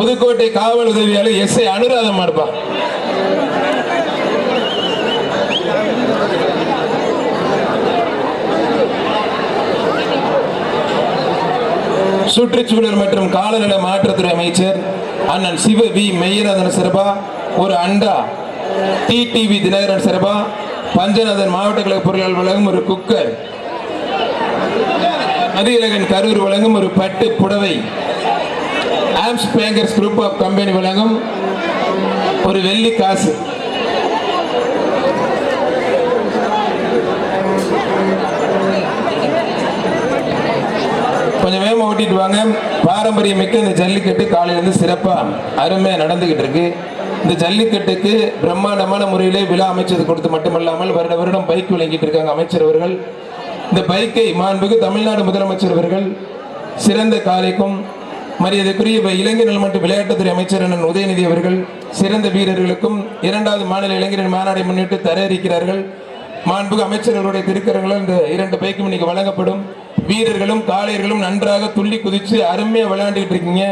புதுக்கோட்டை காவல் உதவியாளர் எஸ் ஐ அனுராதம் மாடுப்பா சுற்றுச்சூழல் மற்றும் காலநிலை மாற்றத்துறை அமைச்சர் அண்ணன் சிவ வி மெய்யநாதன் சிறப்பா ஒரு அண்டா டிடிவி தினகரன் சிறப்பா பஞ்சநாதன் மாவட்ட கழக பொருளாளர் வழங்கும் ஒரு குக்கர் மதியழகன் கரூர் வழங்கும் ஒரு பட்டு புடவை ஆம்ஸ் பேங்கர்ஸ் குரூப் ஆஃப் கம்பெனி வழங்கும் ஒரு வெள்ளி காசு. கொஞ்சம் வேகமாக ஓட்டிட்டு வாங்க. பாரம்பரியம் மிக்க இந்த ஜல்லிக்கட்டு காலையிலேருந்து சிறப்பாக அருமையாக நடந்துக்கிட்டு இருக்கு. இந்த ஜல்லிக்கட்டுக்கு பிரம்மாண்டமான முறையில் விழா அமைச்சது கொடுத்து மட்டுமல்லாமல் வருட வருடம் பைக் விளங்கிட்டு இருக்காங்க அமைச்சர் அவர்கள். இந்த பைக்கை மாண்புக்கு தமிழ்நாடு முதலமைச்சர் அவர்கள் சிறந்த காலைக்கும் மரியாதைக்குரிய இளைஞர்கள் இளைஞர் மற்றும் விளையாட்டுத்துறை அமைச்சர் அண்ணன் உதயநிதி அவர்கள் சிறந்த வீரர்களுக்கும் இரண்டாவது மாநில இளைஞர்கள் மாநாடை முன்னிட்டு தர மாண்புக அமைச்சர்களுடைய திருக்கரங்களால் இந்த இரண்டு பைக்கும் இன்னைக்கு வழங்கப்படும். வீரர்களும் காளையர்களும் நன்றாக துள்ளி குதித்து அருமையாக விளையாண்டுக்கிட்டு இருக்கீங்க.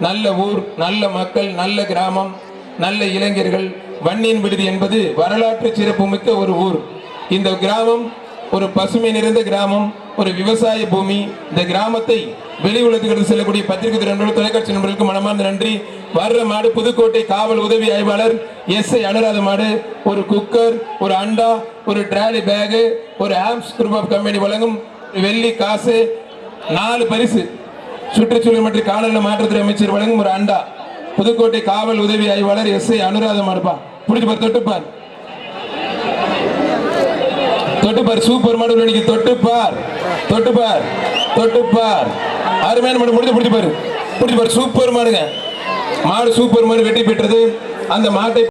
நல்ல ஊர் நல்ல மக்கள் நல்ல கிராமம் நல்ல இளைஞர்கள். வன்னியின் விடுதி என்பது வரலாற்று சிறப்புமிக்க ஒரு ஊர். இந்த கிராமம் ஒரு பசுமை நிறைந்த கிராமம் ஒரு விவசாய பூமி. இந்த கிராமத்தை வெளி உலகத்துக்கு செல்லக்கூடிய பத்திரிகை நண்பர்கள் தொலைக்காட்சி நண்பர்களுக்கு மனமார்ந்த நன்றி. வர்ற மாடு புதுக்கோட்டை காவல் உதவி ஆய்வாளர் எஸ் ஐ அனுராத மாடு ஒரு குக்கர் ஒரு அண்டா ஒரு ட்ராலி பேகு ஒரு ஆம்ஸ் குரூப் ஆஃப் கம்பெனி வழங்கும் வெள்ளி காசு நாலு பரிசு. சுற்றுச்சூழல் மற்றும் காலநிலை மாற்றத்துறை அமைச்சர் வழங்கும் ஒரு அண்டா. புதுக்கோட்டை காவல் உதவி ஆய்வாளர் எஸ் ஐ அனுராத மாடுப்பா. பிடிச்சு பார் தொட்டுப்பார் தொட்டுப்பார் சூப்பர் மாடு தொட்டுப்பார் தொட்டுப்பார் தொட்டுப்பார் அருமையான மாடு முடிஞ்சு பிடிச்சி பாரு. பிடிச்சு பாரு. சூப்பர் மாடுங்க. மாடு சூப்பர் மாடு வெட்டி பெற்றது. அந்த மாட்டை